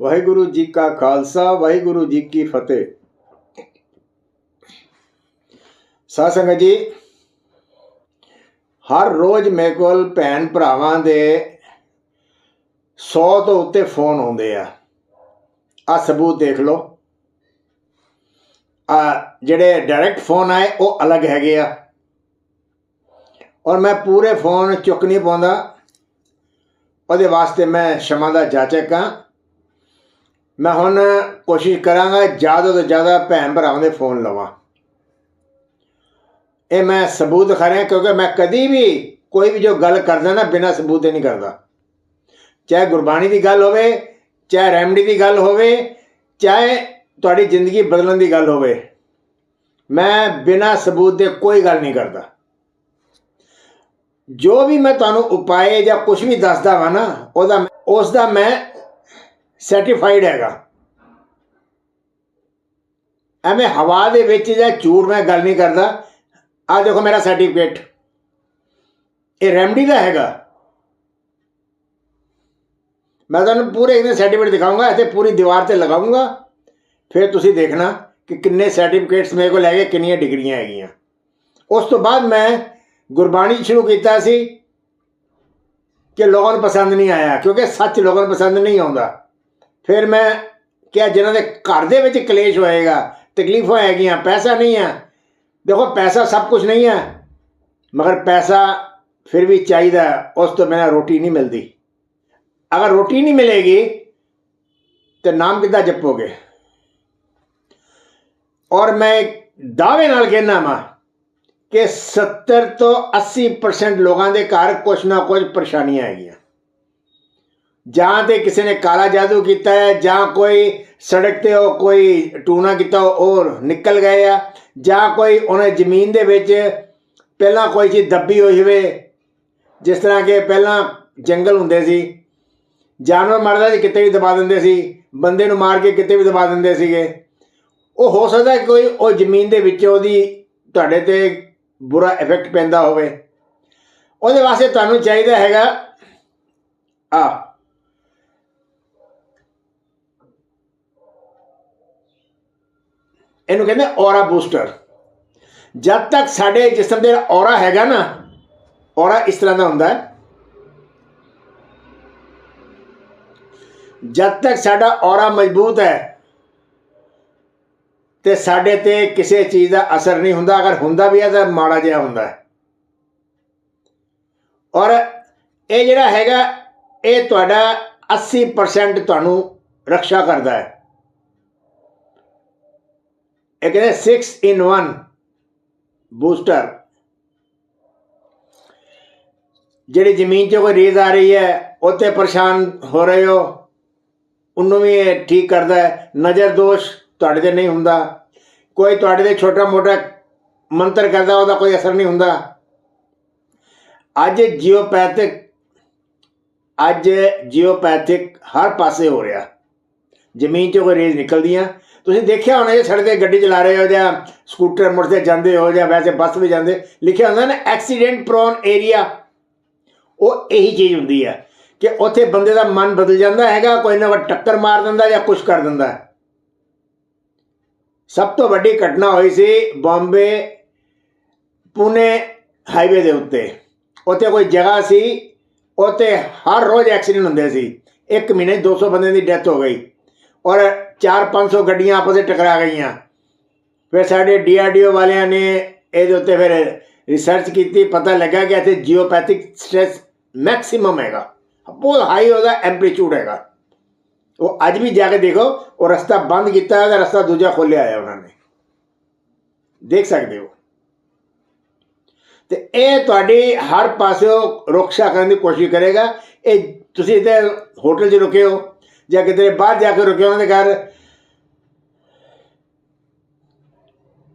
ਵਾਹਿਗੁਰੂ ਜੀ ਕਾ ਖਾਲਸਾ, ਵਾਹਿਗੁਰੂ ਜੀ ਕੀ ਫਤਿਹ। ਸਾਧ ਸੰਗਤ ਜੀ, ਹਰ ਰੋਜ਼ ਮੇਰੇ ਕੋਲ ਭੈਣ ਭਰਾਵਾਂ ਦੇ 100 ਤੋਂ ਉੱਤੇ ਫੋਨ ਆਉਂਦੇ ਆ। ਆ ਸਬੂਤ ਦੇਖ ਲਓ। ਆ ਜਿਹੜੇ ਡਾਇਰੈਕਟ ਫੋਨ ਆਏ, ਉਹ ਅਲੱਗ ਹੈਗੇ ਆ। ਔਰ ਮੈਂ ਪੂਰੇ ਫੋਨ ਚੁੱਕ ਨਹੀਂ ਪਾਉਂਦਾ। ਉਹਦੇ ਵਾਸਤੇ ਮੈਂ ਸ਼ਮਾ ਦਾ ਜਾਚਕ ਹਾਂ ਮੈਂ ਹੁਣ ਕੋਸ਼ਿਸ਼ ਕਰਾਂਗਾ ਜ਼ਿਆਦਾ ਤੋਂ ਜ਼ਿਆਦਾ ਭੈਣ ਭਰਾਵਾਂ ਦੇ ਫੋਨ ਲਵਾਂ। ਇਹ ਮੈਂ ਸਬੂਤ ਦਿਖਾ ਰਿਹਾ ਕਿਉਂਕਿ ਮੈਂ ਕਦੀ ਵੀ ਕੋਈ ਵੀ ਜੋ ਗੱਲ ਕਰਦਾ ਨਾ ਬਿਨਾਂ ਸਬੂਤ ਦੇ ਨਹੀਂ ਕਰਦਾ। ਚਾਹੇ ਗੁਰਬਾਣੀ ਦੀ ਗੱਲ ਹੋਵੇ, ਚਾਹੇ ਰੈਮਡੀ ਦੀ ਗੱਲ ਹੋਵੇ, ਚਾਹੇ ਤੁਹਾਡੀ ਜ਼ਿੰਦਗੀ ਬਦਲਣ ਦੀ ਗੱਲ ਹੋਵੇ, ਮੈਂ ਬਿਨਾਂ ਸਬੂਤ ਦੇ ਕੋਈ ਗੱਲ ਨਹੀਂ ਕਰਦਾ। ਜੋ ਵੀ ਮੈਂ ਤੁਹਾਨੂੰ ਉਪਾਏ ਜਾਂ ਕੁਝ ਵੀ ਦੱਸਦਾ ਵਾਂ ਨਾ, ਉਹਦਾ ਉਸ ਦਾ ਮੈਂ ਸਰਟੀਫਾਈਡ ਹੈਗਾ। ਐਵੇਂ ਹਵਾ ਦੇ ਵਿੱਚ ਜਾਂ ਝੂਠ ਮੈਂ ਗੱਲ ਨਹੀਂ ਕਰਦਾ। ਆ ਦੇਖੋ ਮੇਰਾ ਸਰਟੀਫਿਕੇਟ ਇਹ ਰੈਮਡੀ ਦਾ ਹੈਗਾ। ਮੈਂ ਤੁਹਾਨੂੰ ਪੂਰੇ ਇਹਦੇ ਸਰਟੀਫਿਕੇਟ ਦਿਖਾਉਂਗਾ ਇੱਥੇ ਪੂਰੀ ਦੀਵਾਰ ਤੇ ਲਗਾਉਂਗਾ ਫਿਰ ਤੁਸੀਂ ਦੇਖਣਾ ਕਿ ਕਿੰਨੇ ਸਰਟੀਫਿਕੇਟਸ ਮੇਰੇ ਕੋਲ ਹੈਗੇ, ਕਿੰਨੀਆਂ ਡਿਗਰੀਆਂ ਹੈਗੀਆਂ। ਉਸ ਤੋਂ ਬਾਅਦ ਮੈਂ ਗੁਰਬਾਣੀ ਸ਼ੁਰੂ ਕੀਤਾ ਸੀ ਕਿ ਲੋਕਾਂ ਨੂੰ ਪਸੰਦ ਨਹੀਂ ਆਇਆ, ਕਿਉਂਕਿ ਸੱਚ ਲੋਕਾਂ ਨੂੰ ਪਸੰਦ ਨਹੀਂ ਆਉਂਦਾ। ਫਿਰ ਮੈਂ ਕਿਹਾ, ਜਿਨ੍ਹਾਂ ਦੇ ਘਰ ਦੇ ਵਿੱਚ ਕਲੇਸ਼ ਹੋਏਗਾ, ਤਕਲੀਫਾਂ ਹੈਗੀਆਂ, ਪੈਸਾ ਨਹੀਂ ਹੈ ਦੇਖੋ, ਪੈਸਾ ਸਭ ਕੁਝ ਨਹੀਂ ਹੈ ਮਗਰ ਪੈਸਾ ਫਿਰ ਵੀ ਚਾਹੀਦਾ, ਉਸ ਤੋਂ ਬਿਨਾਂ ਰੋਟੀ ਨਹੀਂ ਮਿਲਦੀ। ਅਗਰ ਰੋਟੀ ਨਹੀਂ ਮਿਲੇਗੀ, ਤੇ ਨਾਮ ਕਿੱਦਾਂ ਜਪੋਗੇ? ਔਰ ਮੈਂ ਦਾਅਵੇ ਨਾਲ ਕਹਿਣਾ ਮਾ ਕਿ 70 ਤੋਂ 80% ਲੋਕਾਂ ਦੇ ਘਰ ਕੁਛ ਨਾ ਕੁਛ ਪਰੇਸ਼ਾਨੀਆਂ ਹੈਗੀਆਂ। ਜਾਂ ਤੇ ਕਿਸੇ ਨੇ ਕਾਲਾ ਜਾਦੂ ਕੀਤਾ ਹੈ, ਜਾਂ ਕੋਈ ਸੜਕ ਤੇ ਉਹ ਕੋਈ ਟੂਣਾ ਕੀਤਾ, ਉਹ ਨਿਕਲ ਗਏ ਆ, ਜਾਂ ਕੋਈ ਉਹਨੇ ਜ਼ਮੀਨ ਦੇ ਵਿੱਚ ਪਹਿਲਾਂ ਕੋਈ ਚੀਜ਼ ਦੱਬੀ ਹੋਈ ਹੋਵੇ, ਜਿਸ ਤਰ੍ਹਾਂ ਕਿ ਪਹਿਲਾਂ ਜੰਗਲ ਹੁੰਦੇ ਸੀ, ਜਾਨਵਰ ਮਰਦਾ ਸੀ, ਕਿਤੇ ਵੀ ਦਬਾ ਦਿੰਦੇ ਸੀ, ਬੰਦੇ ਨੂੰ ਮਾਰ ਕੇ ਕਿਤੇ ਵੀ ਦਬਾ ਦਿੰਦੇ ਸੀਗੇ। ਉਹ ਹੋ ਸਕਦਾ ਕੋਈ ਉਹ ਜ਼ਮੀਨ ਦੇ ਵਿੱਚ ਉਹਦੀ ਤੁਹਾਡੇ ਤੇ ਬੁਰਾ ਇਫੈਕਟ ਪੈਂਦਾ ਹੋਵੇ। ਉਹਦੇ ਵਾਸਤੇ ਤੁਹਾਨੂੰ ਚਾਹੀਦਾ ਹੈਗਾ, ਆ ਇਹਨੂੰ ਕਹਿੰਦੇ ਔਰਾ ਬੂਸਟਰ ਜਦ ਤੱਕ ਸਾਡੇ ਜਿਸਮ ਦੇ ਔਰਾ ਹੈਗਾ ਨਾ ਔਰਾ ਇਸ ਤਰ੍ਹਾਂ ਦਾ ਹੁੰਦਾ ਹੈ। ਜਦ ਤੱਕ ਸਾਡਾ ਔਰਾ ਮਜ਼ਬੂਤ ਹੈ, ਤੇ ਸਾਡੇ ਤੇ ਕਿਸੇ ਚੀਜ਼ ਦਾ ਅਸਰ ਨਹੀਂ ਹੁੰਦਾ, ਅਗਰ ਹੁੰਦਾ ਵੀ ਹੈ ਤਾਂ ਮਾੜਾ ਜਿਹਾ ਹੁੰਦਾ ਹੈ। ਔਰ ਇਹ ਜਿਹੜਾ ਹੈਗਾ, ਇਹ ਤੁਹਾਡਾ 80% ਤੁਹਾਨੂੰ ਰੱਖਿਆ ਕਰਦਾ ਹੈ। ਇਹ ਕਹਿੰਦੇ 6 ਇਨ 1 ਬੂਸਟਰ ਜਿਹੜੀ ਜ਼ਮੀਨ 'ਚ ਕੋਈ ਰੇਜ਼ ਆ ਰਹੀ ਹੈ ਉੱਤੇ ਪਰੇਸ਼ਾਨ ਹੋ ਰਹੇ ਹੋ, ਉਹਨੂੰ ਵੀ ਇਹ ਠੀਕ ਕਰਦਾ ਹੈ। ਨਜ਼ਰ ਦੋਸ਼ ਤੁਹਾਡੇ ਤੇ ਨਹੀਂ ਹੁੰਦਾ। ਕੋਈ ਤੁਹਾਡੇ ਤੇ ਛੋਟਾ ਮੋਟਾ ਮੰਤਰ ਕਰਦਾ, ਉਹਦਾ ਕੋਈ ਅਸਰ ਨਹੀਂ ਹੁੰਦਾ। ਅੱਜ ਜੀਓਪੈਥਿਕ ਅੱਜ ਜੀਓਪੈਥਿਕ ਹਰ ਪਾਸੇ ਹੋ ਰਿਹਾ। ਜ਼ਮੀਨ 'ਚੋਂ ਕੋਈ ਰੇਜ਼ ਨਿਕਲਦੀਆਂ ਤੁਸੀਂ ਦੇਖਿਆ ਹੋਣਾ ਜੇ ਸੜਕ ਤੇ ਗੱਡੀ ਚਲਾ ਰਹੇ ਹੋ ਜਾਂ ਸਕੂਟਰ ਮੋਟਰ ਤੇ ਜਾਂਦੇ ਹੋ ਜਾਂ ਵੈਸੇ ਬੱਸ ਵੀ ਜਾਂਦੇ, ਲਿਖਿਆ ਹੁੰਦਾ ਨਾ ਐਕਸੀਡੈਂਟ ਪ੍ਰੋਨ ਏਰੀਆ ਉਹ ਇਹੀ ਚੀਜ਼ ਹੁੰਦੀ ਹੈ ਕਿ ਉੱਥੇ ਬੰਦੇ ਦਾ ਮਨ ਬਦਲ ਜਾਂਦਾ ਹੈਗਾ, ਕੋਈ ਨਾ ਕੋਈ ਟੱਕਰ ਮਾਰ ਦਿੰਦਾ ਜਾਂ ਕੁਝ ਕਰ ਦਿੰਦਾ ਸਭ ਤੋਂ ਵੱਡੀ ਘਟਨਾ ਹੋਈ ਸੀ ਬੰਬੇ, ਪੁਣੇ ਹਾਈਵੇ ਦੇ ਉੱਤੇ। ਉੱਥੇ ਕੋਈ ਜਗ੍ਹਾ ਸੀ, ਉੱਥੇ ਹਰ ਰੋਜ਼ ਐਕਸੀਡੈਂਟ ਹੁੰਦੇ ਸੀ। ਇੱਕ ਮਹੀਨੇ 'ਚ 200 ਬੰਦੇ ਦੀ ਡੈਥ ਹੋ ਗਈ। ਔਰ 4-500 ਗੱਡੀਆਂ ਆਪਸ ਵਿੱਚ ਟਕਰਾ ਗਈਆਂ। ਫਿਰ ਸਾਡੇ ਡੀਆਰਡੀਓ ਵਾਲਿਆਂ ਨੇ ਇਹਦੇ ਉੱਤੇ ਫਿਰ ਰਿਸਰਚ ਕੀਤੀ, ਪਤਾ ਲੱਗਾ ਕਿ ਇੱਥੇ ਜੀਓਪੈਥਿਕ ਸਟ੍ਰੈਸ ਮੈਕਸਿਮਮ ਹੈਗਾ। ਬਹੁਤ ਹਾਈ ਉਹਦਾ ਐਂਪਲੀਟਿਊਡ ਹੈਗਾ। ਉਹ ਅੱਜ ਵੀ ਜਾ ਕੇ ਦੇਖੋ, ਉਹ ਰਸਤਾ ਬੰਦ ਕੀਤਾ ਹੈ ਤੇ ਰਸਤਾ ਦੂਜਾ ਖੋਲ੍ਹਿਆ ਹੈ ਉਹਨਾਂ ਨੇ। ਦੇਖ ਸਕਦੇ ਹੋ। ਤੇ ਇਹ ਤੁਹਾਡੀ ਹਰ ਪਾਸਿਓਂ ਰੁਕਸ਼ਾ ਕਰਨ ਦੀ ਕੋਸ਼ਿਸ਼ ਕਰੇਗਾ। ਇਹ ਤੁਸੀਂ ਇੱਥੇ ਹੋਟਲ 'ਚ ਰੁਕੇ ਹੋ। ਜਾਂ ਕਿਤੇ ਬਾਹਰ ਜਾ ਕੇ ਰੁਕੇ ਉਹਨਾਂ ਦੇ ਘਰ।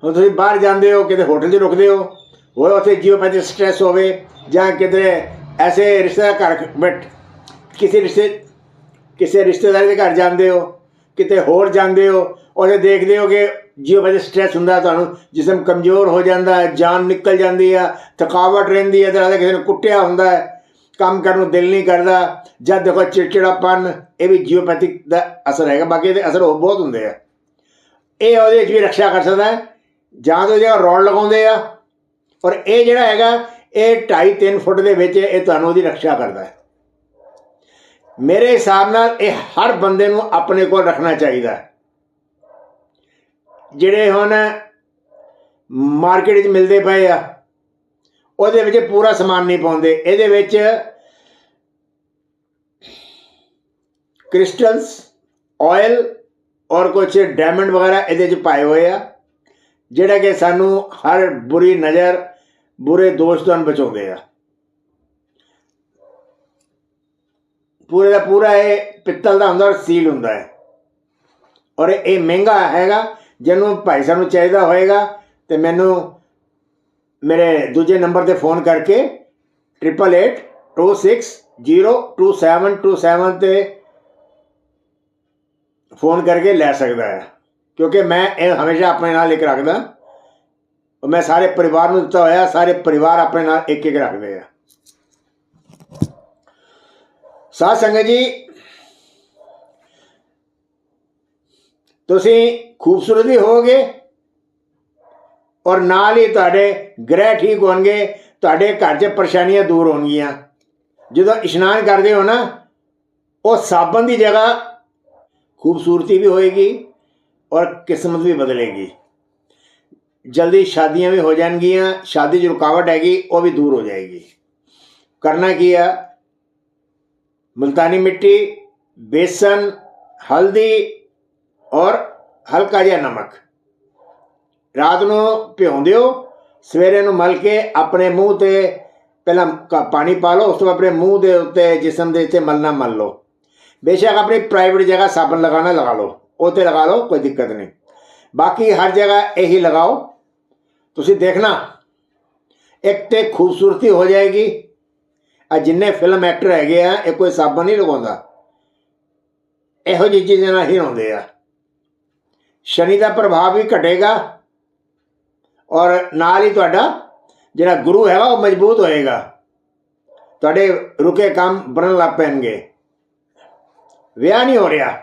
ਹੁਣ ਤੁਸੀਂ ਬਾਹਰ ਜਾਂਦੇ ਹੋ, ਕਿਤੇ ਹੋਟਲ 'ਚ ਰੁਕਦੇ ਹੋ, ਹੋਰ ਉੱਥੇ ਜੀਓਪੈਥਿਕ ਸਟ੍ਰੈਸ ਹੋਵੇ ਜਾਂ ਕਿਤੇ ਐਸੇ ਰਿਸ਼ਤੇਦਾਰ ਘਰ ਬਟ ਕਿਸੇ ਰਿਸ਼ਤੇ, ਕਿਸੇ ਰਿਸ਼ਤੇਦਾਰ ਦੇ ਘਰ ਜਾਂਦੇ ਹੋ, ਕਿਤੇ ਹੋਰ ਜਾਂਦੇ ਹੋ ਉਹਦੇ ਦੇਖਦੇ ਹੋ ਕਿ ਜੀਓਪੈਥਿਕ ਸਟ੍ਰੈਸ ਹੁੰਦਾ ਤੁਹਾਨੂੰ ਜਿਸਮ ਕਮਜ਼ੋਰ ਹੋ ਜਾਂਦਾ ਹੈ ਜਾਨ ਨਿਕਲ ਜਾਂਦੀ ਆ, ਥਕਾਵਟ ਰਹਿੰਦੀ ਹੈ ਤਰ੍ਹਾਂ ਕਿਸੇ ਨੂੰ ਕੁੱਟਿਆ ਹੁੰਦਾ ਹੈ। ਕੰਮ ਕਰਨ ਨੂੰ ਦਿਲ ਨਹੀਂ ਕਰਦਾ ਜਦ ਦੇਖੋ ਚਿੜਚਿੜਾਪਨ, ਇਹ ਵੀ ਜੀਓਪੈਥਿਕ ਦਾ ਅਸਰ ਹੈਗਾ, ਬਾਕੀ ਇਹਦੇ ਅਸਰ ਹੋਰ ਬਹੁਤ ਹੁੰਦੇ ਆ। ਇਹ ਉਹਦੇ ਵਿੱਚ ਵੀ ਰੱਖਿਆ ਕਰ ਸਕਦਾ ਜਾਂ ਤਾਂ ਜਿਹੜਾ ਰੋਡ ਲਗਾਉਂਦੇ ਆ, ਔਰ ਇਹ ਜਿਹੜਾ ਹੈਗਾ, ਇਹ 2.5 3 ਫੁੱਟ ਦੇ ਵਿੱਚ ਇਹ ਤੁਹਾਨੂੰ ਉਹਦੀ ਰੱਖਿਆ ਕਰਦਾ ਹੈ। ਮੇਰੇ ਹਿਸਾਬ ਨਾਲ ਇਹ ਹਰ ਬੰਦੇ ਨੂੰ ਆਪਣੇ ਕੋਲ ਰੱਖਣਾ ਚਾਹੀਦਾ ਜਿਹੜੇ ਹੁਣ ਮਾਰਕੀਟ 'ਚ ਮਿਲਦੇ ਪਏ ਆ, ਉਹਦੇ ਵਿੱਚ ਪੂਰਾ ਸਮਾਨ ਨਹੀਂ ਪਾਉਂਦੇ। ਇਹਦੇ ਵਿੱਚ ਕ੍ਰਿਸਟਲਸ ਆਇਲ ਔਰ ਕੁਝ ਡਾਇਮੰਡ ਵਗੈਰਾ ਇਹਦੇ 'ਚ ਪਾਏ ਹੋਏ ਆ, ਜਿਹੜਾ ਕਿ ਸਾਨੂੰ ਹਰ ਬੁਰੀ ਨਜ਼ਰ, ਬੁਰੇ ਦੋਸ਼ ਤੋਂ ਬਚਾਉਂਦੇ ਆ। ਪੂਰੇ ਦਾ ਪੂਰਾ ਇਹ ਪਿੱਤਲ ਦਾ ਹੁੰਦਾ ਔਰ ਸੀਲ ਹੁੰਦਾ ਹੈ। ਔਰ ਇਹ ਮਹਿੰਗਾ ਹੈਗਾ, ਜਿਹਨੂੰ ਭਾਈ ਸਾਹਿਬ ਨੂੰ ਚਾਹੀਦਾ ਹੋਏਗਾ, ਤੇ ਮੈਨੂੰ ਮੇਰੇ ਦੂਜੇ ਨੰਬਰ ਤੇ ਫੋਨ ਕਰਕੇ 8826022727 ਤੇ ਫੋਨ ਕਰਕੇ ਲੈ ਸਕਦਾ ਹੈ। ਕਿਉਂਕਿ ਮੈਂ ਇਹ ਹਮੇਸ਼ਾ ਆਪਣੇ ਨਾਲ ਇੱਕ ਰੱਖਦਾ। ਮੈਂ ਸਾਰੇ ਪਰਿਵਾਰ ਨੂੰ ਦਿੱਤਾ ਹੋਇਆ, ਸਾਰੇ ਪਰਿਵਾਰ ਆਪਣੇ ਨਾਲ ਇੱਕ ਇੱਕ ਰੱਖਦੇ ਆ। ਸਾਧ ਸੰਗਤ ਜੀ, ਤੁਸੀਂ ਖੂਬਸੂਰਤ ਵੀ ਹੋਵੋਗੇ ਔਰ ਨਾਲ ਹੀ ਤੁਹਾਡੇ ਗ੍ਰਹਿ ਠੀਕ ਹੋਣਗੇ, ਤੁਹਾਡੇ ਘਰ 'ਚ ਪਰੇਸ਼ਾਨੀਆਂ ਦੂਰ ਹੋਣਗੀਆਂ। ਜਦੋਂ ਇਸ਼ਨਾਨ ਕਰਦੇ ਹੋ ਨਾ, ਉਹ ਸਾਬਣ ਦੀ ਜਗ੍ਹਾ ਖੂਬਸੂਰਤੀ ਵੀ ਹੋਏਗੀ ਔਰ ਕਿਸਮਤ ਵੀ ਬਦਲੇਗੀ ਜਲਦੀ ਸ਼ਾਦੀਆਂ ਵੀ ਹੋ ਜਾਣਗੀਆਂ ਸ਼ਾਦੀ 'ਚ ਰੁਕਾਵਟ ਹੈਗੀ ਉਹ ਵੀ ਦੂਰ ਹੋ ਜਾਏਗੀ ਕਰਨਾ ਕੀ ਆ ਮੁਲਤਾਨੀ ਮਿੱਟੀ बेसन ਹਲਦੀ ਔਰ ਹਲਕਾ ਜਿਹਾ ਨਮਕ ਰਾਤ ਨੂੰ ਭਿਉਂ ਦਿਓ ਸਵੇਰੇ ਨੂੰ ਮਲ ਕੇ ਆਪਣੇ ਮੂੰਹ ਤੇ ਪਹਿਲਾਂ ਕ- ਪਾਣੀ ਪਾ ਲਓ ਉਸ ਤੋਂ ਬਾਅਦ ਆਪਣੇ ਮੂੰਹ ਦੇ ਉੱਤੇ ਜਿਸਮ ਦੇ ਉੱਤੇ ਮਲਣਾ ਮਲ ਲਓ ਬੇਸ਼ੱਕ ਆਪਣੀ ਪ੍ਰਾਈਵੇਟ ਜਗ੍ਹਾ ਸਾਬਣ ਲਗਾਣਾ ਲਗਾ ਲਓ ਉਹ ਤੇ ਲਗਾ ਲਓ, ਕੋਈ ਦਿੱਕਤ ਨਹੀਂ। ਬਾਕੀ ਹਰ ਜਗ੍ਹਾ ਇਹੀ ਲਗਾਓ। ਤੁਸੀਂ ਦੇਖਣਾ, ਇੱਕ ਤੇ ਖੂਬਸੂਰਤੀ ਹੋ ਜਾਏਗੀ। ਆ ਜਿੰਨੇ ਫਿਲਮ ਐਕਟਰ ਹੈਗੇ ਆ, ਇਹ ਕੋਈ ਸਾਬਣ ਨਹੀਂ ਲਗਾਉਂਦਾ। ਇਹੋ ਜਿਹੀ ਚੀਜ਼ਾਂ ਨਾਲ ਹੀ ਹੁੰਦੇ ਆ। ਸ਼ਨੀ ਦਾ ਪ੍ਰਭਾਵ ਵੀ ਘਟੇਗਾ। ਔਰ ਨਾਲ ਹੀ ਤੁਹਾਡਾ ਜਿਹੜਾ ਗੁਰੂ ਹੈਗਾ, ਉਹ ਮਜ਼ਬੂਤ ਹੋਏਗਾ। ਤੁਹਾਡੇ ਰੁਕੇ ਕੰਮ ਬਣਨ ਲੱਗ ਪੈਣਗੇ। ਵਿਆਹ ਨਹੀਂ ਹੋ ਰਿਹਾ।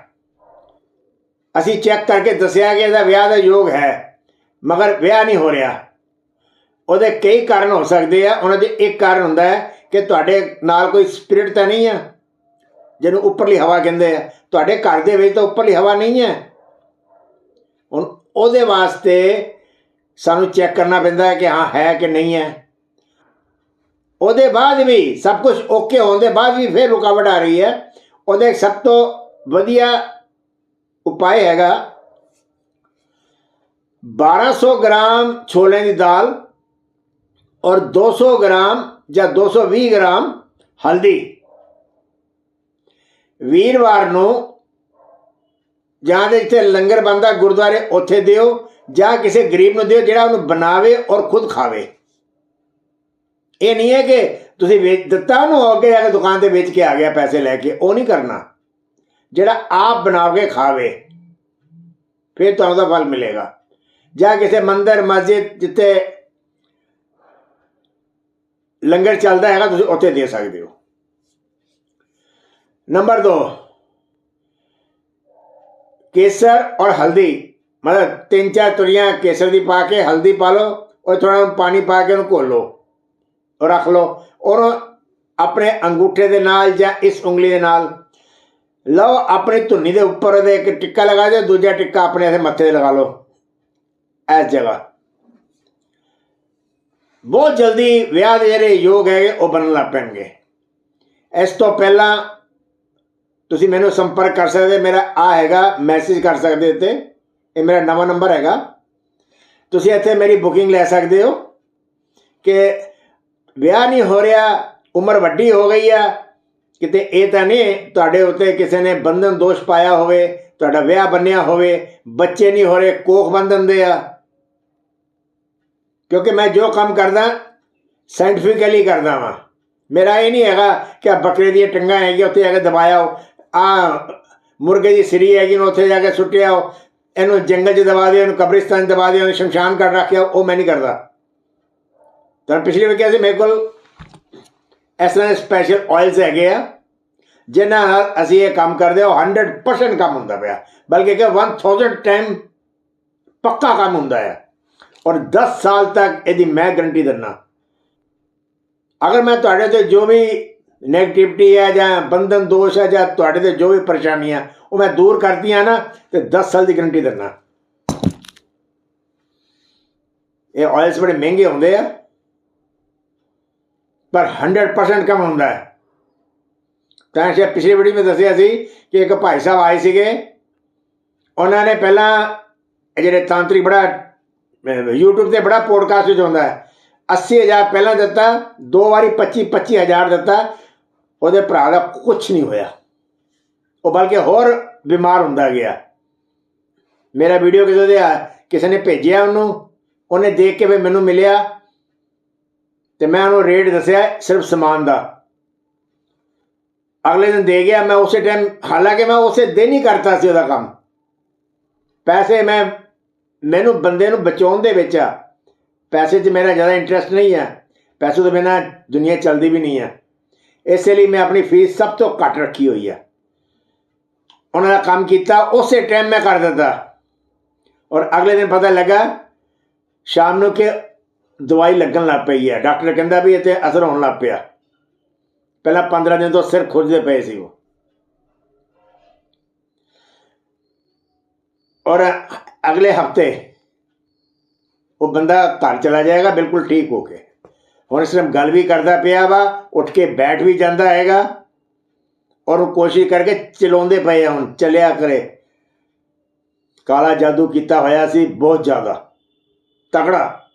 ਅਸੀਂ ਚੈੱਕ ਕਰਕੇ ਦੱਸਿਆ ਕਿ ਇਹਦਾ ਵਿਆਹ ਦਾ ਯੋਗ ਹੈ, ਮਗਰ ਵਿਆਹ ਨਹੀਂ ਹੋ ਰਿਹਾ। ਉਹਦੇ ਕਈ ਕਾਰਨ ਹੋ ਸਕਦੇ ਆ। ਉਹਨਾਂ ਦੇ ਇੱਕ ਕਾਰਨ ਹੁੰਦਾ ਹੈ ਕਿ ਤੁਹਾਡੇ ਨਾਲ ਕੋਈ ਸਪਿਰਿਟ ਤਾਂ ਨਹੀਂ ਆ, ਜਿਹਨੂੰ ਉੱਪਰਲੀ ਹਵਾ ਕਹਿੰਦੇ ਆ। ਤੁਹਾਡੇ ਘਰ ਦੇ ਵਿੱਚ ਤਾਂ ਉੱਪਰਲੀ ਹਵਾ ਨਹੀਂ ਹੈ। ਹੁਣ ਉਹਦੇ ਵਾਸਤੇ ਸਾਨੂੰ ਚੈੱਕ ਕਰਨਾ ਪੈਂਦਾ ਹੈ ਕਿ ਹਾਂ, ਹੈ ਕਿ ਨਹੀਂ ਹੈ। ਉਹਦੇ ਬਾਅਦ ਵੀ ਸਭ ਕੁਝ ਓਕੇ ਹੋਣ ਦੇ ਬਾਅਦ ਵੀ ਫਿਰ ਰੁਕਾਵਟ ਆ ਰਹੀ ਹੈ। ਉਹਦੇ ਸਭ ਤੋਂ ਵਧੀਆ ਉਪਾਅ ਹੈਗਾ 1200 ਗ੍ਰਾਮ ਛੋਲੇ ਦੀ ਦਾਲ ਔਰ 200 ਗ੍ਰਾਮ ਜਾਂ 220 ਗ੍ਰਾਮ ਹਲਦੀ। ਵੀਰਵਾਰ ਨੂੰ ਜਾਂ ਦੇ ਜਿੱਥੇ ਲੰਗਰ ਬੰਦਾ ਗੁਰਦੁਆਰੇ, ਉੱਥੇ ਦਿਓ ਜਾਂ ਕਿਸੇ ਗਰੀਬ ਨੂੰ ਦਿਓ ਜਿਹੜਾ ਉਹਨੂੰ ਬਣਾਵੇ ਔਰ ਖੁਦ ਖਾਵੇ। ਇਹ ਨਹੀਂ ਹੈ ਕਿ ਤੁਸੀਂ ਵੇਚ ਦਿੱਤਾ ਉਹਨੂੰ ਅੱਗੇ ਜਾ ਕੇ ਦੁਕਾਨ ਤੇ ਵੇਚ ਕੇ ਆ ਗਿਆ ਪੈਸੇ ਲੈ ਕੇ, ਉਹ ਨਹੀਂ ਕਰਨਾ। ਜਿਹੜਾ ਆਪ ਬਣਾ ਕੇ ਖਾਵੇ, ਫਿਰ ਤੁਹਾਨੂੰ ਦਾ ਫਲ ਮਿਲੇਗਾ। ਜਾਂ ਕਿਸੇ ਮੰਦਰ, ਮਸਜਿਦ ਜਿੱਥੇ ਲੰਗਰ ਚੱਲਦਾ ਹੈਗਾ, ਤੁਸੀਂ ਉੱਥੇ ਦੇ ਸਕਦੇ ਹੋ। ਨੰਬਰ 2 ਕੇਸਰ ਔਰ ਹਲਦੀ। ਮਤਲਬ ਤਿੰਨ ਚਾਰ ਤੁਰੀਆਂ ਕੇਸਰ ਦੀ ਪਾ ਕੇ ਹਲਦੀ ਪਾ ਲਓ ਔਰ ਥੋੜਾ ਪਾਣੀ ਪਾ ਕੇ ਉਹਨੂੰ ਘੋਲੋ ਲਓ ਰੱਖ ਲਓ। ਔਰ ਆਪਣੇ ਅੰਗੂਠੇ ਦੇ ਨਾਲ ਜਾਂ ਇਸ ਉਂਗਲੀ ਦੇ ਨਾਲ। ਲਓ, ਆਪਣੀ ਧੁੰਨੀ ਦੇ ਉੱਪਰ ਉਹਦੇ ਇੱਕ ਟਿੱਕਾ ਲਗਾ ਦਿਓ, ਦੂਜਾ ਟਿੱਕਾ ਆਪਣੇ ਇੱਥੇ ਮੱਥੇ ਤੇ ਲਗਾ ਲਓ। ਇਸ ਜਗ੍ਹਾ। ਬਹੁਤ ਜਲਦੀ ਵਿਆਹ ਦੇ ਜਿਹੜੇ ਯੋਗ ਹੈਗੇ, ਉਹ ਬਣਨ ਲੱਗ ਪੈਣਗੇ। ਇਸ ਤੋਂ ਪਹਿਲਾਂ ਤੁਸੀਂ ਮੈਨੂੰ ਸੰਪਰਕ ਕਰ ਸਕਦੇ, ਮੇਰਾ ਆ ਹੈਗਾ, ਮੈਸੇਜ ਕਰ ਸਕਦੇ ਇੱਥੇ। ਇਹ ਮੇਰਾ ਨਵਾਂ ਨੰਬਰ ਹੈਗਾ। ਤੁਸੀਂ ਇੱਥੇ ਮੇਰੀ ਬੁਕਿੰਗ ਲੈ ਸਕਦੇ ਹੋ ਕਿ ਵਿਆਹ ਨਹੀਂ ਹੋ ਰਿਹਾ ਉਮਰ ਵੱਡੀ ਹੋ ਗਈ ਆ ਕਿਤੇ ਇਹ ਤਾਂ ਨਹੀਂ ਤੁਹਾਡੇ ਉੱਤੇ ਕਿਸੇ ਨੇ ਬੰਧਨ ਦੋਸ਼ ਪਾਇਆ ਹੋਵੇ ਤੁਹਾਡਾ ਵਿਆਹ ਬੰਨਿਆ ਹੋਵੇ ਬੱਚੇ ਨਹੀਂ ਹੋ ਰਹੇ ਕੋਖ ਬੰਧਨ ਦੇ ਆ। ਕਿਉਂਕਿ ਮੈਂ ਜੋ ਕੰਮ ਕਰਦਾ ਸਾਇੰਟੀਫਿਕਲੀ ਕਰਦਾ ਵਾਂ। ਮੇਰਾ ਇਹ ਨਹੀਂ ਹੈਗਾ ਕਿ ਆਹ ਬੱਕਰੇ ਦੀਆਂ ਟੰਗਾਂ ਹੈਗੀਆਂ ਉੱਥੇ ਜਾ ਕੇ ਦਬਾਇਆ ਆ ਮੁਰਗੇ ਦੀ ਸਰੀ ਹੈਗੀ ਨੂੰ ਉੱਥੇ ਜਾ ਕੇ ਸੁੱਟਿਆ ਉਹ, ਇਹਨੂੰ ਜੰਗਲ 'ਚ ਦਬਾ ਦਿਓ ਇਹਨੂੰ ਕਬਰਿਸਤਾਨ 'ਚ ਦਬਾ ਦਿਓ ਸ਼ਮਸ਼ਾਨ ਘਾਟ ਰੱਖਿਆ ਉਹ ਮੈਂ ਨਹੀਂ ਕਰਦਾ। ਤਾਂ ਪਿਛਲੀ ਵਾਰ ਕਿਹਾ ਸੀ ਮੇਰੇ ਕੋਲ ਇਸ ਤਰ੍ਹਾਂ ਸਪੈਸ਼ਲ ਆਇਲਸ ਹੈਗੇ ਆ, ਜਿਨ੍ਹਾਂ ਨਾਲ ਅਸੀਂ ਇਹ ਕੰਮ ਕਰਦੇ ਹਾਂ, ਉਹ 100% ਕੰਮ ਹੁੰਦਾ ਪਿਆ। ਬਲਕਿ ਕਿ 1000 ਟਾਈਮ ਪੱਕਾ ਕੰਮ ਹੁੰਦਾ ਹੈ ਔਰ 10 ਸਾਲ ਤੱਕ ਇਹਦੀ ਮੈਂ ਗਰੰਟੀ ਦਿੰਦਾ। ਅਗਰ ਮੈਂ ਤੁਹਾਡੇ ਤੇ ਜੋ ਵੀ ਨੈਗੇਟਿਵਿਟੀ ਹੈ ਜਾਂ ਬੰਧਨ ਦੋਸ਼ ਹੈ ਜਾਂ ਤੁਹਾਡੇ ਤੇ ਜੋ ਵੀ ਪਰੇਸ਼ਾਨੀਆਂ, ਉਹ ਮੈਂ ਦੂਰ ਕਰਦੀ ਕਰਦੀਆਂ ਨਾ, ਤੇ 10 ਸਾਲ ਦੀ ਗਰੰਟੀ ਦਿੰਦਾ। ਇਹ ਆਇਲਸ ਬੜੇ ਮਹਿੰਗੇ ਹੁੰਦੇ ਆ। ਪਰ 100% ਕੰਮ ਹੁੰਦਾ ਹੈ। ਤਾਂ ਸ਼ਾਇਦ ਪਿਛਲੀ ਵੀਡੀਓ ਵਿੱਚ ਦੱਸਿਆ ਸੀ ਕਿ ਇੱਕ ਭਾਈ ਸਾਹਿਬ ਆਏ ਸੀਗੇ। ਉਹਨਾਂ ਨੇ ਪਹਿਲਾਂ ਇਹ ਜਿਹੜੇ ਤਾਂਤਰਿਕ ਬੜਾ ਅਹ, YouTube ਤੇ ਬੜਾ ਪੋਡਕਾਸਟ ਵਿੱਚ ਹੁੰਦਾ ਹੈ। 80000 ਪਹਿਲਾਂ ਦਿੱਤਾ ਦੋ ਵਾਰੀ 25 25000 ਦਿੱਤਾ। ਉਹਦੇ ਭਰਾ ਦਾ ਕੁਝ ਨਹੀਂ ਹੋਇਆ। ਉਹ ਬਲਕਿ ਹੋਰ ਬਿਮਾਰ ਹੁੰਦਾ ਗਿਆ। ਮੇਰਾ ਵੀਡੀਓ ਕਿਸੇ ਦੇ ਆ- ਕਿਸੇ ਨੇ ਭੇਜਿਆ ਉਹਨੂੰ। ਉਹਨੇ ਦੇਖ ਕੇ ਵੀ ਮੈਨੂੰ ਮਿਲਿਆ। ਤੇ ਮੈਂ ਉਹਨੂੰ ਰੇਟ ਦੱਸਿਆ ਸਿਰਫ ਸਮਾਨ ਦਾ। ਅਗਲੇ ਦਿਨ ਦੇ ਗਿਆ, ਮੈਂ ਉਸੇ ਟਾਈਮ ਹਾਲਾਂਕਿ ਮੈਂ ਉਸੇ ਦਿਨ ਹੀ ਕਰਤਾ ਸੀ ਉਹਦਾ ਕੰਮ। ਪੈਸੇ ਮੈਂ, ਮੈਨੂੰ ਬੰਦੇ ਨੂੰ ਬਚਾਉਣ ਦੇ ਵਿੱਚ ਆ। ਪੈਸੇ 'ਚ ਮੇਰਾ ਜ਼ਿਆਦਾ ਇੰਟਰਸਟ ਨਹੀਂ ਹੈ ਪੈਸੇ ਤੋਂ ਬਿਨਾਂ ਦੁਨੀਆ ਚੱਲਦੀ ਵੀ ਨਹੀਂ ਹੈ ਇਸੇ ਲਈ ਮੈਂ ਆਪਣੀ ਫੀਸ ਸਭ ਤੋਂ ਘੱਟ ਰੱਖੀ ਹੋਈ ਹੈ ਉਹਨਾਂ ਦਾ ਕੰਮ ਕੀਤਾ, ਉਸੇ ਟਾਈਮ ਮੈਂ ਕਰ ਦਿੱਤਾ। ਔਰ ਅਗਲੇ ਦਿਨ ਪਤਾ ਲੱਗਾ, ਸ਼ਾਮ ਨੂੰ ਕਿ ਦਵਾਈ ਲੱਗਣ ਲੱਗ ਪਈ ਹੈ। ਡਾਕਟਰ ਕਹਿੰਦਾ ਵੀ ਇਹ ਤੇ ਅਸਰ ਹੋਣ ਲੱਗ ਪਿਆ। ਪਹਿਲਾਂ 15 ਦਿਨ ਤੋਂ ਸਿਰ ਖੁਰਦੇ ਪਏ ਸੀ ਉਹ। ਔਰ ਅਗਲੇ ਹਫ਼ਤੇ ਉਹ ਬੰਦਾ ਘਰ ਚਲਾ ਜਾਏਗਾ, ਬਿਲਕੁਲ ਠੀਕ ਹੋ ਕੇ। ਹੁਣ ਇਸ ਟਾਈਮ ਗੱਲ ਵੀ ਕਰਦਾ ਪਿਆ ਵਾ, ਉੱਠ ਕੇ ਬੈਠ ਵੀ ਜਾਂਦਾ ਹੈਗਾ। ਔਰ ਉਹ ਕੋਸ਼ਿਸ਼ ਕਰਕੇ ਚਲਾਉਂਦੇ ਪਏ ਆ ਹੁਣ, ਚੱਲਿਆ ਕਰੇ। ਕਾਲਾ ਜਾਦੂ ਕੀਤਾ ਹੋਇਆ ਸੀ, ਬਹੁਤ ਜ਼ਿਆਦਾ। ਤਕੜਾ।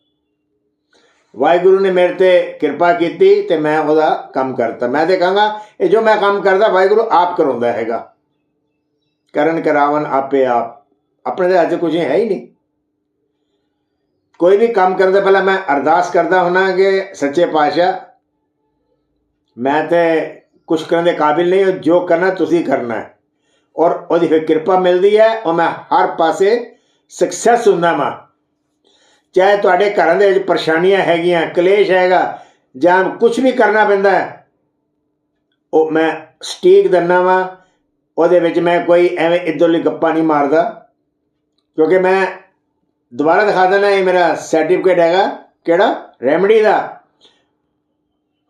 ਵਾਹਿਗੁਰੂ ਨੇ ਮੇਰੇ ਤੇ ਕਿਰਪਾ ਕੀਤੀ ਤੇ ਮੈਂ ਉਹਦਾ ਕੰਮ ਕਰਤਾ। ਮੈਂ ਤੇ ਕਹਾਂਗਾ, ਇਹ ਜੋ ਮੈਂ ਕੰਮ ਕਰਦਾ, ਵਾਹਿਗੁਰੂ ਆਪ ਕਰਾਉਂਦਾ ਹੈਗਾ। ਕਰਨ ਕਰਾਵਨ ਆਪੇ ਆਪ। ਆਪਣੇ ਦੇ ਅੱਜ ਕੁਝ ਹੈ ਹੀ ਨਹੀਂ। ਕੋਈ ਵੀ ਕੰਮ ਕਰਨ ਤੋਂ ਪਹਿਲਾਂ ਮੈਂ ਅਰਦਾਸ ਕਰਦਾ ਹੁਣਾ ਕਿ ਸੱਚੇ ਪਾਤਸ਼ਾਹ, ਮੈਂ ਤੇ ਕੁਝ ਕਰਨ ਦੇ ਕਾਬਿਲ ਨਹੀਂ ਜੋ ਕਰਨਾ ਤੁਸੀਂ ਕਰਨਾ ਹੈ। ਔਰ ਉਹਦੀ ਫਿਰ ਕਿਰਪਾ ਮਿਲਦੀ ਹੈ ਔਰ ਮੈਂ ਹਰ ਪਾਸੇ ਸਕਸੈਸ ਹੁੰਦਾ ਵਾਂ। ਚਾਹੇ ਤੁਹਾਡੇ ਘਰਾਂ ਦੇ ਵਿੱਚ ਪਰੇਸ਼ਾਨੀਆਂ ਹੈਗੀਆਂ, ਕਲੇਸ਼ ਹੈਗਾ, ਜਾਂ ਕੁਝ ਵੀ ਕਰਨਾ ਪੈਂਦਾ ਹੈ, ਉਹ ਮੈਂ ਸਟੀਕ ਦਿੰਦਾ ਵਾਂ, ਉਹਦੇ ਵਿੱਚ ਮੈਂ ਕੋਈ ਐਵੇਂ ਇੱਧਰਲੀ ਗੱਪਾਂ ਨਹੀਂ ਮਾਰਦਾ, ਕਿਉਂਕਿ ਮੈਂ ਦੁਬਾਰਾ ਦਿਖਾ ਦਿੰਦਾ, ਇਹ ਮੇਰਾ ਸਰਟੀਫਿਕੇਟ ਹੈਗਾ, ਕਿਹੜਾ? ਰੈਮਡੀ ਦਾ।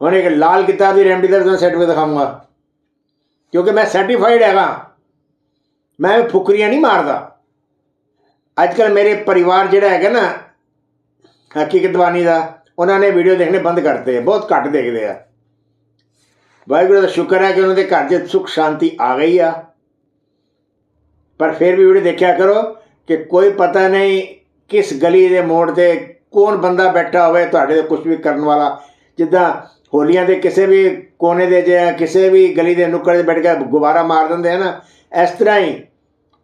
ਹੁਣ ਇੱਕ ਲਾਲ ਕਿਤਾਬ ਦੀ ਰੈਮਡੀ ਦਾ ਤੁਹਾਨੂੰ ਸਰਟੀਫਿਕੇਟ ਦਿਖਾਉਂਗਾ ਕਿਉਂਕਿ ਮੈਂ ਸਰਟੀਫਾਈਡ ਹੈਗਾ, ਮੈਂ ਫੁਕਰੀਆਂ ਨਹੀਂ ਮਾਰਦਾ। ਅੱਜ ਕੱਲ ਮੇਰੇ ਪਰਿਵਾਰ ਜਿਹੜਾ ਹੈਗਾ ਨਾ ਹਕੀਕਤ ਬਾਣੀ ਦਾ, ਉਹਨਾਂ ਨੇ ਵੀਡੀਓ ਦੇਖਣੇ ਬੰਦ ਕਰਤੇ, ਬਹੁਤ ਘੱਟ ਦੇਖਦੇ ਆ। ਵਾਹਿਗੁਰੂ ਦਾ ਸ਼ੁਕਰ ਹੈ ਕਿ ਉਹਨਾਂ ਦੇ ਘਰ 'ਚ ਸੁੱਖ ਸ਼ਾਂਤੀ ਆ ਗਈ ਆ। ਪਰ ਫਿਰ ਵੀ ਵੀਡੀਓ ਦੇਖਿਆ ਕਰੋ ਕਿ ਕੋਈ ਪਤਾ ਨਹੀਂ ਕਿਸ ਗਲੀ ਦੇ ਮੋੜ ਤੇ ਕੌਣ ਬੰਦਾ ਬੈਠਾ ਹੋਵੇ, ਤੁਹਾਡੇ ਤੇ ਕੁਝ ਵੀ ਕਰਨ ਵਾਲਾ। ਜਿੱਦਾਂ ਹੋਲੀਆਂ ਦੇ ਕਿਸੇ ਵੀ ਕੋਨੇ ਦੇ ਜੇ ਕਿਸੇ ਵੀ ਗਲੀ ਦੇ ਨੁੱਕੜ 'ਤੇ ਬੈਠ ਕੇ ਗੁਬਾਰਾ ਮਾਰ ਦਿੰਦੇ ਆ ਨਾ, ਇਸ ਤਰ੍ਹਾਂ ਹੀ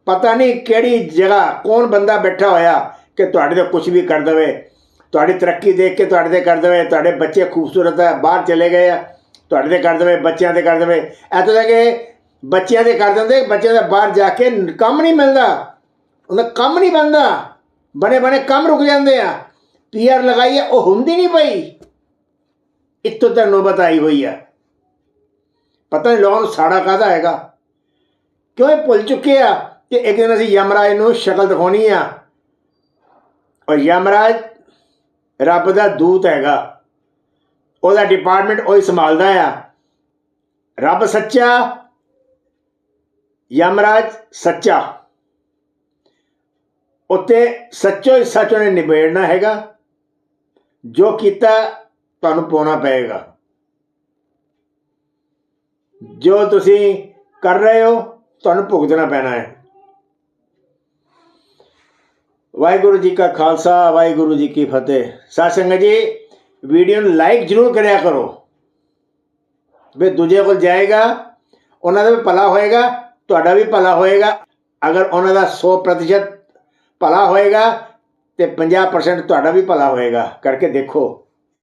ਪਤਾ ਨਹੀਂ ਕਿਹੜੀ ਜਗ੍ਹਾ ਕੌਣ ਬੰਦਾ ਬੈਠਾ ਹੋਇਆ ਕਿ ਤੁਹਾਡੇ ਤੇ ਕੁਝ ਵੀ ਕਰ ਦੇਵੇ। ਤੁਹਾਡੀ ਤਰੱਕੀ ਦੇਖ ਕੇ ਤੁਹਾਡੇ ਤੇ ਕਰ ਦੇਵੇ, ਤੁਹਾਡੇ ਬੱਚੇ ਖੂਬਸੂਰਤ ਹੈ, ਬਾਹਰ ਚਲੇ ਗਏ ਆ, ਤੁਹਾਡੇ ਤੇ ਕਰ ਦੇਵੇ, ਬੱਚਿਆਂ ਤੇ ਕਰ ਦੇਵੇ। ਇੱਥੋਂ ਤੱਕ ਕਿ ਬੱਚਿਆਂ ਦੇ ਕਰ ਦਿੰਦੇ, ਬੱਚਿਆਂ ਦਾ ਬਾਹਰ ਜਾ ਕੇ ਕੰਮ ਨਹੀਂ ਮਿਲਦਾ। ਉਹਦਾ ਕੰਮ ਨਹੀਂ ਬਣਦਾ। ਬਣੇ ਬਣੇ ਕੰਮ ਰੁਕ ਜਾਂਦੇ ਆ। ਪੀਆਰ ਲਗਾਈ ਉਹ ਹੁੰਦੀ ਨਹੀਂ ਪਈ। ਇੱਥੋਂ ਤੱਕ ਨੋਬਤ ਆਈ ਹੋਈ ਆ। ਪਤਾ ਨਹੀਂ ਲੋਕਾਂ ਨੂੰ ਸਾੜਾ ਕਾਹਦਾ ਹੈਗਾ। ਕਿਉਂ ਇਹ ਭੁੱਲ ਚੁੱਕੇ ਆ ਕਿ ਇੱਕ ਦਿਨ ਅਸੀਂ ਯਮਰਾਜ ਨੂੰ ਸ਼ਕਲ ਦਿਖਾਉਣੀ ਆ। ਔਰ ਯਮਰਾਜ ਰੱਬ ਦਾ ਦੂਤ ਹੈਗਾ। ਉਹਦਾ ਡਿਪਾਰਟਮੈਂਟ ਉਹ ਹੀ ਸੰਭਾਲਦਾ ਆ। ਰੱਬ ਸੱਚਾ, ਯਮਰਾਜ ਸੱਚਾ। ਉੱਤੇ ਸੱਚੋ ਹੀ ਸੱਚ ਉਹਨੇ ਨਿਬੇੜਨਾ ਹੈਗਾ। ਜੋ ਕੀਤਾ ਤੁਹਾਨੂੰ ਪਾਉਣਾ ਪਏਗਾ। ਜੋ ਤੁਸੀਂ ਕਰ ਰਹੇ ਹੋ, ਤੁਹਾਨੂੰ ਭੁਗਤਣਾ ਪੈਣਾ ਹੈ। ਵਾਹਿਗੁਰੂ ਜੀ ਕਾ ਖਾਲਸਾ, ਵਾਹਿਗੁਰੂ ਜੀ ਕੀ ਫਤਿਹ। ਸਾਧ ਸੰਗਤ ਜੀ, ਵੀਡੀਓ ਨੂੰ ਲਾਈਕ ਜ਼ਰੂਰ ਕਰਿਆ ਕਰੋ। ਵੀ ਦੂਜੇ ਕੋਲ ਜਾਏਗਾ, ਉਹਨਾਂ ਦਾ ਵੀ ਭਲਾ ਹੋਏਗਾ, ਤੁਹਾਡਾ ਵੀ ਭਲਾ ਹੋਏਗਾ। ਅਗਰ ਉਹਨਾਂ ਦਾ 100% ਭਲਾ ਹੋਏਗਾ ਤੇ 50% ਤੁਹਾਡਾ ਵੀ ਭਲਾ ਹੋਏਗਾ। ਕਰਕੇ ਦੇਖੋ।